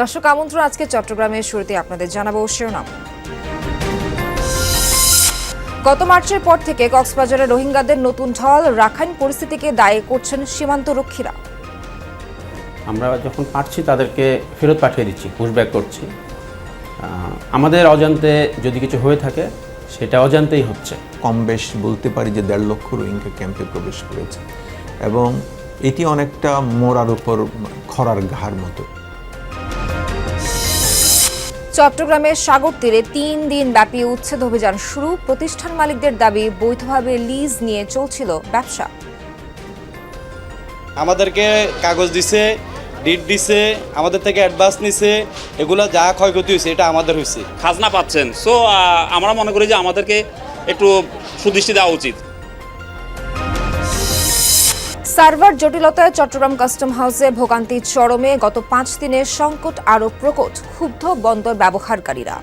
দর্শক আমন্ত্রণ আজকে চট্টগ্রামের শুরুতে আপনাদের জানাব শিরোনাম। গত মার্চের পর থেকে কক্সবাজারে রোহিঙ্গাদের নতুন ঢল রাখাইন পরিস্থিতিকে দায়ী করছেন সীমান্ত রক্ষীরা আমরা যখন পারছি তাদেরকে ফেরত পাঠিয়ে দিচ্ছি পুশব্যাক করছি। আমাদের অজান্তে যদি কিছু হয়ে থাকে সেটা অজান্তেই হচ্ছে। কম বেশ বলতে পারি যে দেড় লক্ষ রোহিঙ্গা ক্যাম্পে প্রবেশ করেছে। এবং এটি অনেকটা মোড়ার উপর খরার ঘাড় মতো। চট্টগ্রামের সাগর তীরে তিন দিন ব্যাপী উচ্ছেদ অভিযান শুরু। প্রতিষ্ঠান মালিকদের দাবি বৈধভাবে লিজ নিয়ে চলছিল ব্যবসা। আমাদেরকে কাগজ দিছে ডিট দিছে আমাদের থেকে অ্যাডভান্স নিছে এগুলো যা ক্ষয়ক্ষতি হয়েছে এটা আমাদের হয়েছে। খাজনা পাচ্ছেন। সো আমরা মনে করি যে আমাদেরকে একটু সুদৃষ্টি দেওয়া উচিত। সার্ভার জটিলতায় চট্টগ্রাম কাস্টম হাউসে ভোগান্তি চরমে গত পাঁচ দিনের সংকট আরও প্রকট ক্ষুব্ধ বন্দর ব্যবহারকারীরা।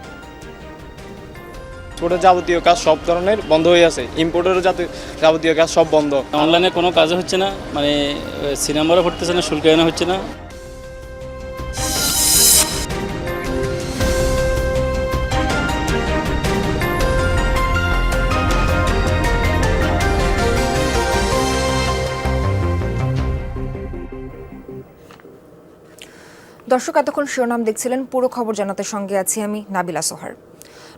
এক্সপোর্টের যাবতীয় কাজ সব ধরনের বন্ধ হয়ে আছে। ইম্পোর্টেরও যাবতীয় কাজ সব বন্ধ। অনলাইনে কোনো কাজ হচ্ছে না মানে সিনেমারও হচ্ছে না শুল্ক এনে হচ্ছে না। দর্শক, এতক্ষণ শিরোনাম দেখছিলেন পুরো খবর জানাতে সঙ্গে আছি আমি নাবিলা সোহার।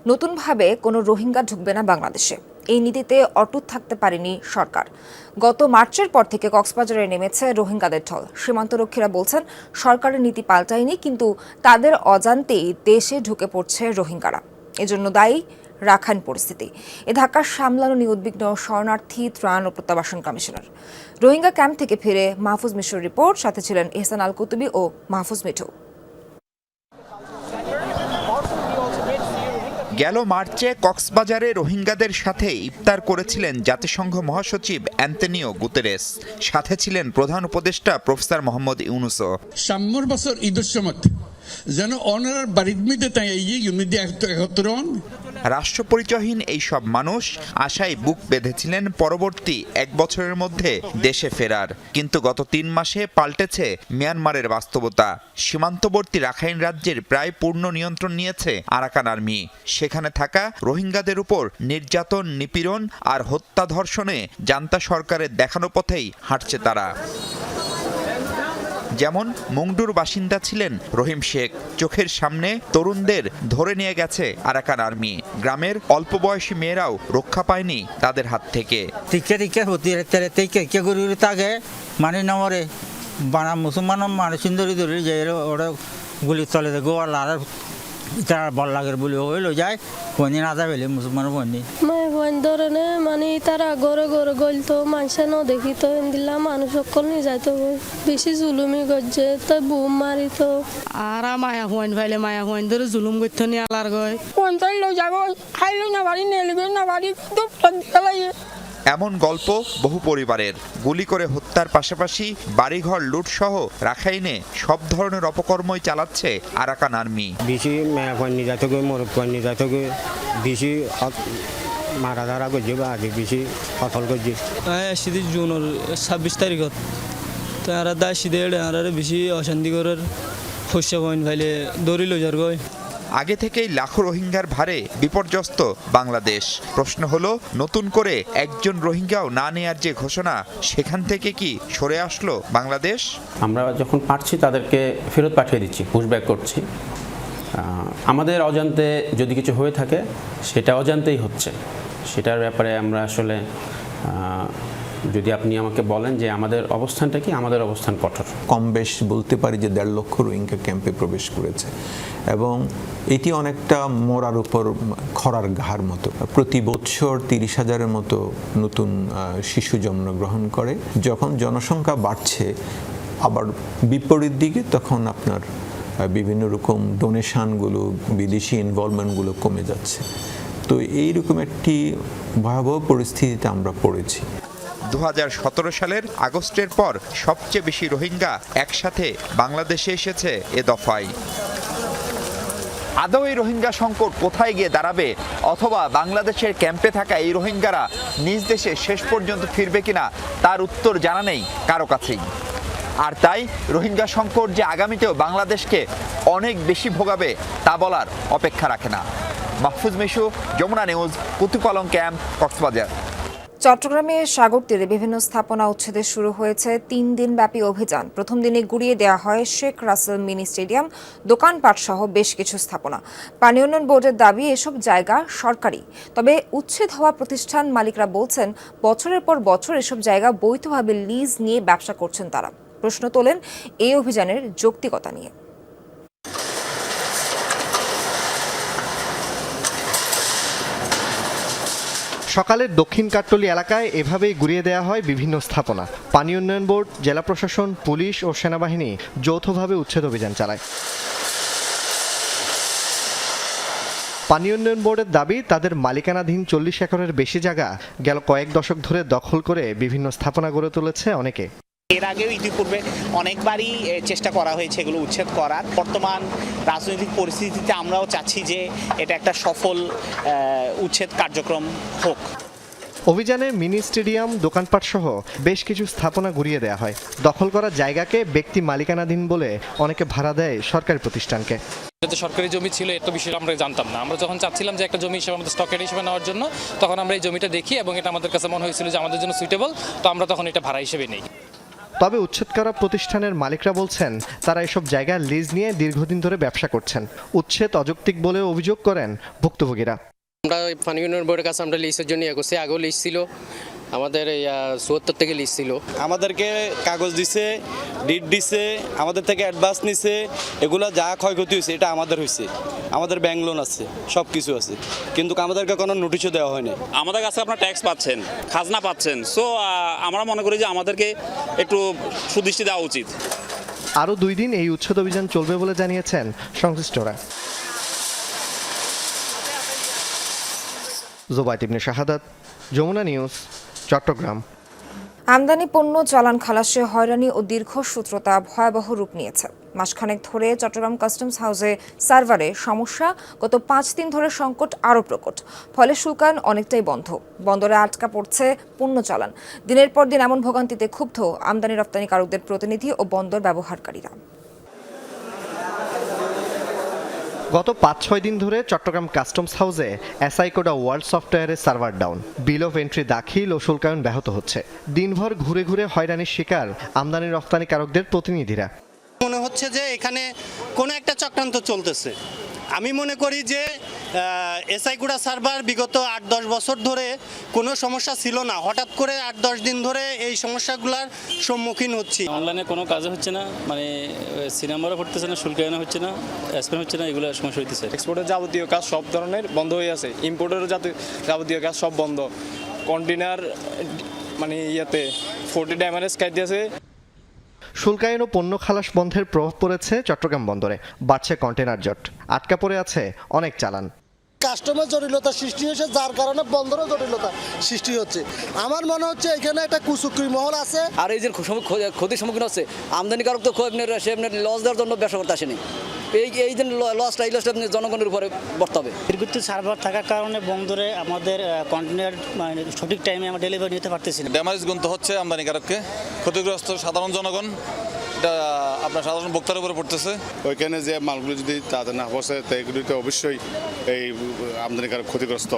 নতুনভাবে কোনো রোহিঙ্গা ঢুকবে না বাংলাদেশে। এই নীতিতে অটুট থাকতে পারেনি সরকার। গত মার্চের পর থেকে কক্সবাজারে নেমেছে রোহিঙ্গাদের ঢল। সীমান্তরক্ষীরা বলছেন, সরকারের নীতি পাল্টায়নি, কিন্তু তাদের অজান্তেই দেশে ঢুকে পড়ছে রোহিঙ্গারা। এজন্য দায়ী রাখান পরিস্থিতি। এ ধাক্কা সামলানো নিয়ে উদ্বিগ্ন শরণার্থী, ত্রাণ ও প্রত্যাবাসন কমিশনার। রোহিঙ্গা ক্যাম্প থেকে ফিরে মাহফুজ মিশর রিপোর্ট, সাথে ছিলেন এহসান আল কুতুবি ও মাহফুজ মিঠু। গেল মার্চে কক্সবাজারে রোহিঙ্গাদের সাথে ইফতার করেছিলেন জাতিসংঘ মহাসচিব অ্যান্তনিও গুতেরেস। সাথে ছিলেন প্রধান উপদেষ্টা প্রফেসর মোহাম্মদ ইউনুসও। সাম্যর বছর ঈদের সময় যেন অনার মধ্যে তাই এই ইউনিটি একত্র রাষ্ট্র পরিচয়হীন এই সব মানুষ আশায় বুক বেঁধেছিলেন পরবর্তী এক বছরের মধ্যে দেশে ফেরার। কিন্তু গত তিন মাসে পাল্টেছে মিয়ানমারের বাস্তবতা। সীমান্তবর্তী রাখাইন রাজ্যের প্রায় পূর্ণ নিয়ন্ত্রণ নিয়েছে আরাকান আর্মি। সেখানে থাকা রোহিঙ্গাদের উপর নির্যাতন, নিপীড়ন আর হত্যা ধর্ষণে জান্তা সরকারের দেখানো পথেই হাঁটছে তারা। যেমন মুংডুর বাসিন্দা ছিলেন রহিম শেখ, চোখের সামনে তরুণদের ধরে নিয়ে গেছে আরাকান আর্মি। গ্রামের অল্প বয়সী মেয়েরাও রক্ষা পায়নি তাদের হাত থেকে। টিকে মানে নমরে। বানা মুসলমান মানুষ সুন্দরী ধরে ওরা গুলি চলে গোয়া আর তার বল লাগের বলি হইল যায় কোনদিন আজা বেলে মুসলমান বন্দি মই ভন ধরনে মানে তারা গড়ে গড়ে গলতো মানুষে ন দেখি তো দিলা মানুষ সকল নিয়ে যাইতো বেশি জুলুমি গজ্জে তো বুম মারি তো আর মায়া হুয়াইন ফাইলে মায়া হুয়াইন ধরে জুলুম করতে নিয়ে আলার গয়। পঞ্চাশ লোক যাব খাইলো না বাড়ি নেলিবে না বাড়ি তো লাগে এমন গল্প বহু পরিবারের। গুলি করে হত্যার পাশাপাশি বাড়িঘর লুটসহ রাখাইনে সব ধরনের অপকর্মই চালাচ্ছে আরাকান আর্মি। বেশি মেয়া কয় নিয়ে যাতে গিয়ে মরদ কয় নিয়ে যাতে বেশি মারা ধারা করছে। বা আগে বেশি সফল করছে সিদি জুনের ছাব্বিশ তারিখত তো আর দা সিদে আর বেশি অশান্তি করার শস্য পয়েন্ট ফাইলে দৌড়ি লৈ যার গয় আগে থেকেই লাখো রোহিঙ্গার ভারে বিপর্যস্ত বাংলাদেশ। প্রশ্ন হলো, নতুন করে একজন রোহিঙ্গাও না নেয়ার যে ঘোষণা, সেখান থেকে কি সরে আসলো বাংলাদেশ? আমরা যখন পারছি তাদেরকে ফেরত পাঠিয়ে দিচ্ছি পুশব্যাক করছি। আমাদের অজান্তে যদি কিছু হয়ে থাকে, সেটা অজান্তেই হচ্ছে। সেটার ব্যাপারে আমরা আসলে যদি আপনি আমাকে বলেন যে আমাদের অবস্থানটা কি, আমাদের অবস্থান কঠোর। কম বেশ বলতে পারি যে দেড় লক্ষ রোহিঙ্গা ক্যাম্পে প্রবেশ করেছে। এবং এটি অনেকটা মোড়ার উপর খরার ঘাড় মতো। প্রতি বছর তিরিশ হাজারের মতো নতুন শিশু জন্মগ্রহণ করে। যখন জনসংখ্যা বাড়ছে, আবার বিপরীত দিকে তখন আপনার বিভিন্ন রকম ডোনেশনগুলো, বিদেশি ইনভলভমেন্টগুলো কমে যাচ্ছে। তো এইরকম একটি ভয়াবহ পরিস্থিতিতে আমরা পড়েছি। দু হাজার সতেরো সালের আগস্টের পর সবচেয়ে বেশি রোহিঙ্গা একসাথে বাংলাদেশে এসেছে এ দফায়। আদৌ এই রোহিঙ্গা সংকট কোথায় গিয়ে দাঁড়াবে অথবা বাংলাদেশের ক্যাম্পে থাকা এই রোহিঙ্গারা নিজ দেশে শেষ পর্যন্ত ফিরবে কিনা তার উত্তর জানা নেই কারও কাছেই। আর তাই রোহিঙ্গা সংকট যে আগামীতেও বাংলাদেশকে অনেক বেশি ভোগাবে তা বলার অপেক্ষা রাখে না। Mahfuz Mishu, Jamuna news Kutupalong camp, Cox's Bazar. চট্টগ্রামে সাগর তীরে বিভিন্ন স্থাপনা উচ্ছেদে শুরু হয়েছে তিন দিনব্যাপী অভিযান। প্রথম দিনে গুড়িয়ে দেওয়া হয় শেখ রাসেল মিনি স্টেডিয়াম, দোকানপাট সহ বেশ কিছু স্থাপনা। পানি উন্নয়ন বোর্ডের দাবি, এসব জায়গা সরকারি। তবে উচ্ছেদ হওয়া প্রতিষ্ঠান মালিকরা বলছেন, বছরের পর বছর এসব জায়গা বৈধভাবে লিজ নিয়ে ব্যবসা করছেন তারা। প্রশ্ন তোলেন এই অভিযানের যৌক্তিকতা নিয়ে। সকালের দক্ষিণ কাট্টলি এলাকায় এভাবেই গুড়িয়ে দেওয়া হয় বিভিন্ন স্থাপনা। পানি উন্নয়ন বোর্ড, জেলা প্রশাসন, পুলিশ ও সেনাবাহিনী যৌথভাবে উচ্ছেদ অভিযান চালায়। পানি উন্নয়ন বোর্ডের দাবি, তাদের মালিকানাধীন চল্লিশ একরের বেশি জায়গা গেল কয়েক দশক ধরে দখল করে বিভিন্ন স্থাপনা গড়ে তুলেছে অনেকে। এর আগেও ইতিপূর্বে অনেকবারই চেষ্টা করা হয়েছে এগুলো উচ্ছেদ করার। বর্তমান রাজনৈতিক পরিস্থিতিতে আমরাও চাচ্ছি যে এটা একটা সফল উচ্ছেদ কার্যক্রম হোক। অভিযানে মিনি স্টেডিয়াম দোকানপাট সহ বেশ কিছু স্থাপনা গুড়িয়ে দেওয়া হয়। দখল করা জায়গাকে ব্যক্তি মালিকানাধীন বলে অনেকে ভাড়া দেয় সরকারি প্রতিষ্ঠানকে। এটা তো সরকারি জমি ছিল এত বিষয়ে আমরা জানতাম না। আমরা যখন চাচ্ছিলাম যে একটা জমি হিসেবে আমাদের স্টকের হিসেবে নেওয়ার জন্য তখন আমরা এই জমিটা দেখি এবং এটা আমাদের কাছে মনে হয়েছিল যে আমাদের জন্য সুইটেবল তো আমরা তখন এটা ভাড়া হিসেবে নিই। তবে উচ্ছেদ করা প্রতিষ্ঠানের মালিকরা বলছেন, তারা এসব জায়গা লিজ নিয়ে দীর্ঘদিন ধরে ব্যবসা করছেন। উচ্ছেদ অযৌক্তিক বলে অভিযোগ করেন ভুক্তভোগীরা। আমরা পানি উন্নয়ন বোর্ডের কাছে আমরা লিজের জন্য ইয়ে করছি আগেও লিজ ছিল। আমাদের এই চুয়াত্তর থেকে লিস্ট ছিল। আমাদেরকে কাগজ দিছে ডিট দিছে আমাদের থেকে অ্যাডভান্স নিছে এগুলো যা ক্ষয়ক্ষতি হয়েছে এটা আমাদের হয়েছে। আমাদের ব্যাংক লোন আছে সব কিছু আছে। কিন্তু আমাদেরকে কোনো নোটিশও দেওয়া হয়নি। আমাদের কাছে আপনার ট্যাক্স পাচ্ছেন খাজনা পাচ্ছেন। সো আমরা মনে করি যে আমাদেরকে একটু সুদৃষ্টি দেওয়া উচিত। আরও দুই দিন এই উচ্ছেদ অভিযান চলবে বলে জানিয়েছেন সংশ্লিষ্টরা। জোবাইত ইবনে শাহাদাত যমুনা নিউজ চট্টগ্রাম। আমদানি পণ্য চালান খালাসে হয়রানি ও দীর্ঘসূত্রতা ভয়াবহ রূপ নিয়েছে। মাসখানেক ধরে চট্টগ্রাম কাস্টমস হাউসে সার্ভারে সমস্যা, গত পাঁচ দিন ধরে সংকট আরও প্রকট। ফলে শুল্কায়ন অনেকটাই বন্ধ। বন্দরে আটকা পড়ছে পণ্য চালান। দিনের পর দিন এমন ভোগান্তিতে ক্ষুব্ধ আমদানি রপ্তানিকারকদের প্রতিনিধি ও বন্দর ব্যবহারকারীরা। গত পাঁচ ছয় দিন ধরে চট্টগ্রাম কাস্টমস হাউসে এসআই কোডা ওয়ার্ল্ড সফটওয়্যারের server down. Bill of entry দাখিল ও শুল্কায়ন ব্যাহত হচ্ছে। দিনভর ঘুরে ঘুরে হয়রানির শিকার আমদানি রপ্তানিকারকদের প্রতিনিধিরা। মনে হচ্ছে যে এখানে কোনো একটা চক্রান্ত চলতেছে। আমি মনে করি যে এসআইগুড়া সার্ভার বিগত আট দশ বছর ধরে কোনো সমস্যা ছিল না। হঠাৎ করে আট দশ দিন ধরে এই সমস্যাগুলোর সম্মুখীন হচ্ছি। অনলাইনে কোনো কাজ হচ্ছে না মানে সিনেমারও পড়তেছে না শুল্ক শুল্কায়নও হচ্ছে না স্পেন হচ্ছে না এগুলো সমস্যা হইতেছে। এক্সপোর্টের যাবতীয় কাজ সব ধরনের বন্ধ হয়ে আছে। ইম্পোর্টেরও যাবতীয় কাজ সব বন্ধ। কন্টেনার মানে ইয়েতে ফোর্টি ড্যামারেজ খাই দিয়েছে শুল্কায়ন ও পণ্য খালাস বন্ধের প্রভাব পড়েছে চট্টগ্রাম বন্দরে। বাড়ছে কন্টেনার জট। আটকা পড়ে আছে অনেক চালান। কাস্টমার জটিলতা সৃষ্টি হয়েছে যার কারণে বন্দরও জটিলতা সৃষ্টি হচ্ছে। আমার মনে হচ্ছে এখানে একটা কুচুকরি মহল আছে। আর এই যে ক্ষতির সম্মুখীন হচ্ছে আমদানিকারক তো সে লস দেওয়ার জন্য ব্যবসা করতে আসেনি। এই এই যে লসটা এই লসটা জনগণের উপরে বর্তাবে। দীর্ঘিত সার্ভার থাকার কারণে বন্দরে আমাদের কন্টেনার মানে সঠিক টাইমে আমরা ডেলিভারি নিতে পারতেছি না। ড্যামেজ গুনতে হচ্ছে আমদানিকারককে। ক্ষতিগ্রস্ত সাধারণ জনগণ এটা আপনার সাধারণ ভোক্তার উপরে পড়তেছে? ওইখানে যে মালগুলো যদি তাদের না পৌঁছে তো এগুলিতে অবশ্যই এই আমদানিকারক ক্ষতিগ্রস্ত।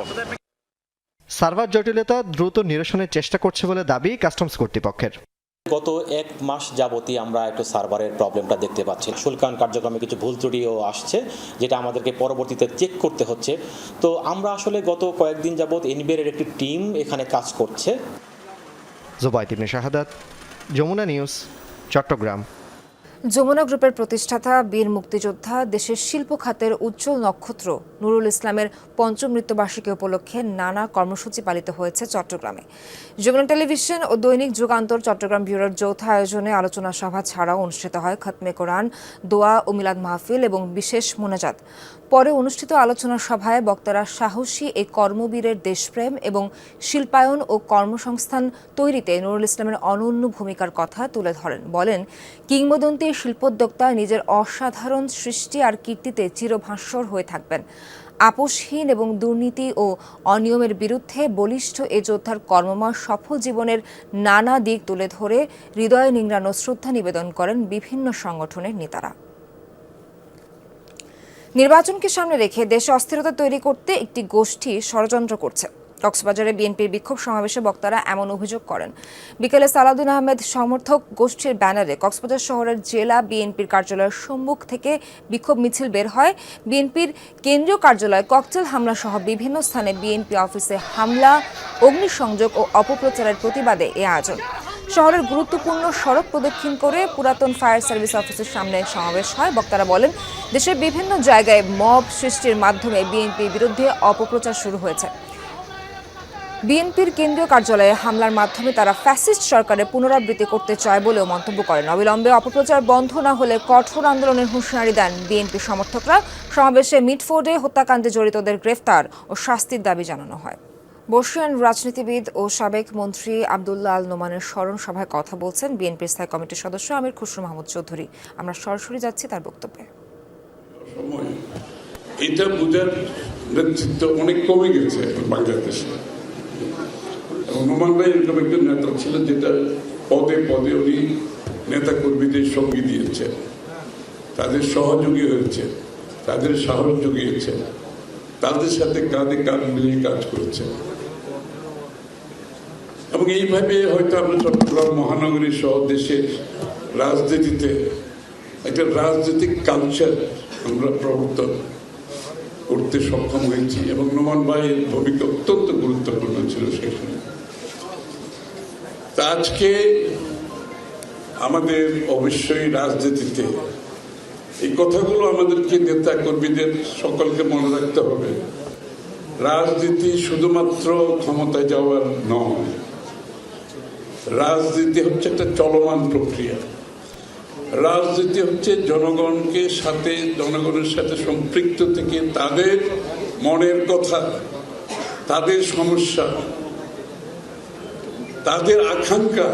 সার্ভার জটিলতা দ্রুত নিরসনের চেষ্টা করছে বলে দাবি কাস্টমস কর্তৃপক্ষের। গত এক মাস যাবতই আমরা একটু সার্ভারের প্রবলেমটা দেখতে পাচ্ছি। শুল্কায়ন কার্যক্রমে কিছু ভুল ত্রুটিও আসছে যেটা আমাদেরকে পরবর্তীতে চেক করতে হচ্ছে। তো আমরা আসলে গত কয়েকদিন যাবৎ এনবিআর একটি টিম এখানে কাজ করছে। জোবাইত ইবনে শাহাদাত যমুনা নিউজ চট্টগ্রাম। যমুনা গ্রুপের প্রতিষ্ঠাতা, বীর মুক্তিযোদ্ধা, দেশের শিল্প খাতের উজ্জ্বল নক্ষত্র নুরুল ইসলামের পঞ্চম মৃত্যুবার্ষিকী উপলক্ষে নানা কর্মসূচি পালিত হয়েছে চট্টগ্রামে। যমুনা টেলিভিশন ও দৈনিক যুগান্তর চট্টগ্রাম ব্যুরোর যৌথ আয়োজনে আলোচনা সভা ছাড়াও অনুষ্ঠিত হয় খতমে কোরআন, দোয়া ও মিলাদ মাহফিল এবং বিশেষ মোনাজাত। পরে অনুষ্ঠিত আলোচনা সভায় বক্তারা সাহসী এই কর্মবীরের দেশপ্রেম এবং শিল্পায়ন ও কর্মসংস্থান তৈরিতে নুরুল ইসলামের অনন্য ভূমিকার কথা তুলে ধরেন। বলেন কিংবদন্তি শিল্পোদ্যোক্তা নিজের অসাধারণ সৃষ্টি আর কীর্তিতে চিরভাস্বর হয়ে থাকবেন। আপোষহীন এবং দুর্নীতি ও অনিয়মের বিরুদ্ধে বলিষ্ঠ এ যোদ্ধার কর্মময় সফল জীবনের নানা দিক তুলে ধরে হৃদয়ে নিংড়ানো শ্রদ্ধা নিবেদন করেন বিভিন্ন সংগঠনের নেতারা। নির্বাচনকে সামনে রেখে দেশে অস্থিরতা তৈরি করতে একটি গোষ্ঠী ষড়যন্ত্র করছে। কক্সবাজারে বিএনপির বিক্ষোভ সমাবেশে বক্তারা এমন অভিযোগ করেন। বিকেলে সালাউদ্দিন আহমেদ সমর্থক গোষ্ঠীর ব্যানারে কক্সবাজার শহরের জেলা বিএনপির কার্যালয়ের সম্মুখ থেকে বিক্ষোভ মিছিল বের হয়। বিএনপির কেন্দ্রীয় কার্যালয়ে ককটেল হামলা সহ বিভিন্ন স্থানে বিএনপি অফিসে হামলা, অগ্নিসংযোগ ও অপপ্রচারের প্রতিবাদে এ আয়োজন। শহরের গুরুত্বপূর্ণ সড়ক প্রদক্ষিণ করে পুরাতন ফায়ার সার্ভিস অফিসের সামনে সমাবেশ হয়। বক্তারা বলেন, দেশের বিভিন্ন জায়গায় মব সৃষ্টির মাধ্যমে বিএনপির বিরুদ্ধে অপপ্রচার শুরু হয়েছে। বিএনপির কেন্দ্রীয় কার্যালয়ে হামলার মাধ্যমে তারা ফ্যাসিস্ট সরকারের পুনরাবৃত্তি করতে চায় বলেও মন্তব্য করেন। অবিলম্বে অপপ্রচার বন্ধ না হলে কঠোর আন্দোলনের হুঁশিয়ারি দেন বিএনপি সমর্থকরা। সমাবেশে মিটফোর্ডে হত্যাকাণ্ডে জড়িতদের গ্রেফতার ও শাস্তির দাবি জানানো হয়। বর্ষিয়ান রাজনীতিবিদ ও সাবেক মন্ত্রী আবদুল্লাহ আল নোমানের স্মরণ সভায় কথা বলছেন বিএনপির স্থায়ী কমিটির সদস্য আমির খুসরু মাহমুদ চৌধুরী। আমরা সরাসরি যাচ্ছি তার বক্তব্যে। নেতৃত্ব অনেক কমে গেছে বাংলাদেশে। নোমান ভাই এরকম একজন নেতা ছিলেন যেটা পদে পদে উনি নেতা কর্মীদের সঙ্গী দিয়েছে তাদের সহযোগী হয়েছে তাদের সাহস জুগিয়েছে তাদের সাথে কাঁধে কাঁধ মিলিয়ে কাজ করেছে এবং এইভাবে হয়তো আমরা চট্টগ্রাম মহানগরী সহ দেশের রাজনীতিতে একটা রাজনৈতিক কালচার আমরা প্রবর্তন করতে সক্ষম হয়েছি। এবং নোমান ভাইয়ের ভূমিকা অত্যন্ত গুরুত্বপূর্ণ ছিল সেখানে আজকে আমাদের অবশ্যই রাজনীতিতে এই কথাগুলো আমাদেরকে নেতা কর্মীদের সকলকে মনে রাখতে হবে। রাজনীতি শুধুমাত্র ক্ষমতায় যাওয়ার নয়, রাজনীতি হচ্ছে একটা চলমান প্রক্রিয়া। রাজনীতি হচ্ছে জনগণকে সাথে, জনগণের সাথে সম্পৃক্ত থেকে তাদের মনের কথা, তাদের সমস্যা তাদের আকাঙ্ক্ষা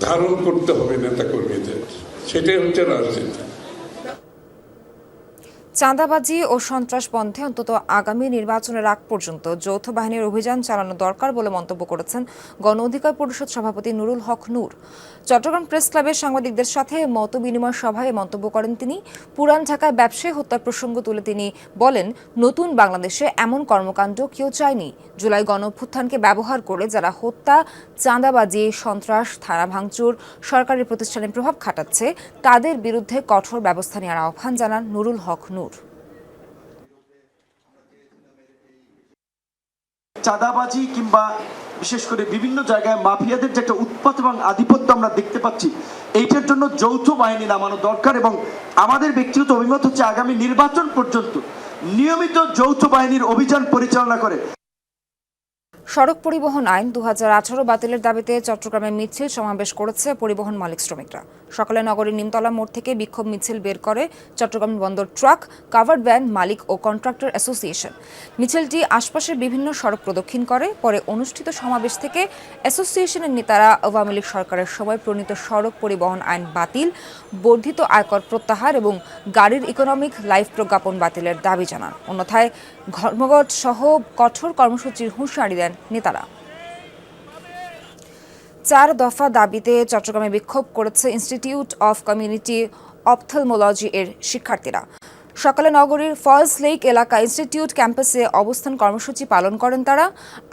ধারণ করতে হবে নেতা কর্মীদের। সেটাই হচ্ছে রাজনীতি। চাঁদাবাজি ও সন্ত্রাস বন্ধে অন্তত আগামী নির্বাচনের আগ পর্যন্ত যৌথ বাহিনীর অভিযান চালানো দরকার বলে মন্তব্য করেছেন গণ অধিকার পরিষদ সভাপতি নুরুল হক নূর। চট্টগ্রাম প্রেস ক্লাবের সাংবাদিকদের সাথে মত বিনিময় সভায় মন্তব্য করেন তিনি। পুরান ঢাকায় ব্যবসায়ী হত্যার প্রসঙ্গ তুলে তিনি বলেন, নতুন বাংলাদেশে এমন কর্মকাণ্ড কেউ চায়নি। জুলাই গণ অভ্যুত্থানকে ব্যবহার করে যারা হত্যা, চাঁদাবাজি, সন্ত্রাস থানা ভাঙচুর, সরকারি প্রতিষ্ঠানে প্রভাব খাটাচ্ছে, তাদের বিরুদ্ধে কঠোর ব্যবস্থা নেওয়ার আহ্বান জানান নুরুল হক নূর। চাঁদাবাজি কিংবা বিশেষ করে বিভিন্ন জায়গায় মাফিয়াদের যে একটা উৎপাত এবং আধিপত্য আমরা দেখতে পাচ্ছি, এইটার জন্য যৌথ বাহিনী নামানো দরকার এবং আমাদের ব্যক্তিগত অভিমত হচ্ছে আগামী নির্বাচন পর্যন্ত নিয়মিত যৌথ বাহিনীর অভিযান পরিচালনা করে। সড়ক পরিবহন আইন দু হাজার আঠারো বাতিলের দাবিতে চট্টগ্রামে মিছিল সমাবেশ করেছে পরিবহন মালিক শ্রমিকরা। সকালে নগরীর নিমতলা মোড় থেকে বিক্ষোভ মিছিল বের করে চট্টগ্রাম বন্দর ট্রাক, কাভার্ড ভ্যান, মালিক ও কন্ট্রাক্টর অ্যাসোসিয়েশন। মিছিলটি আশপাশের বিভিন্ন সড়ক প্রদক্ষিণ করে, পরে অনুষ্ঠিত সমাবেশ থেকে অ্যাসোসিয়েশনের নেতারা আওয়ামী লীগ সরকারের সময় প্রণীত সড়ক পরিবহন আইন বাতিল বর্ধিত আয়কর প্রত্যাহার এবং গাড়ির ইকোনমিক লাইফ প্রজ্ঞাপন বাতিলের দাবি জানান। অন্যথায় ধর্মঘট সহ কঠোর কর্মসূচির হুঁশিয়ারি দেন নেতারা। চার দফা দাবিতে চট্টগ্রামে বিক্ষোভ করেছে ইনস্টিটিউট অফ কমিউনিটি অপথলমোলজি এর শিক্ষার্থীরা। সকালে নগরীর ফলস লেক এলাকা ইনস্টিটিউট ক্যাম্পাসে অবস্থান কর্মসূচি পালন করেন তারা।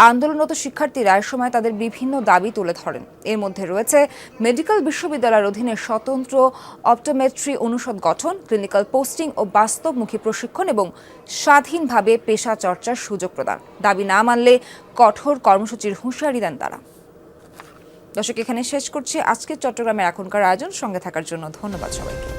আন্দোলনরত শিক্ষার্থীরা সময় তাদের বিভিন্ন দাবি তুলে ধরেন। এর মধ্যে রয়েছে মেডিকেল বিশ্ববিদ্যালয়ের অধীনে স্বতন্ত্র অপটোমেট্রি অনুষদ গঠন, ক্লিনিক্যাল পোস্টিং ও বাস্তবমুখী প্রশিক্ষণ এবং স্বাধীনভাবে পেশা চর্চার সুযোগ প্রদান। দাবি না মানলে কঠোর কর্মসূচির হুঁশিয়ারি দেন তারা। দর্শক, এখানে শেষ করছি। আজকের চট্টগ্রামের এখনকার আয়োজন। সঙ্গে থাকার জন্য ধন্যবাদ সবাইকে।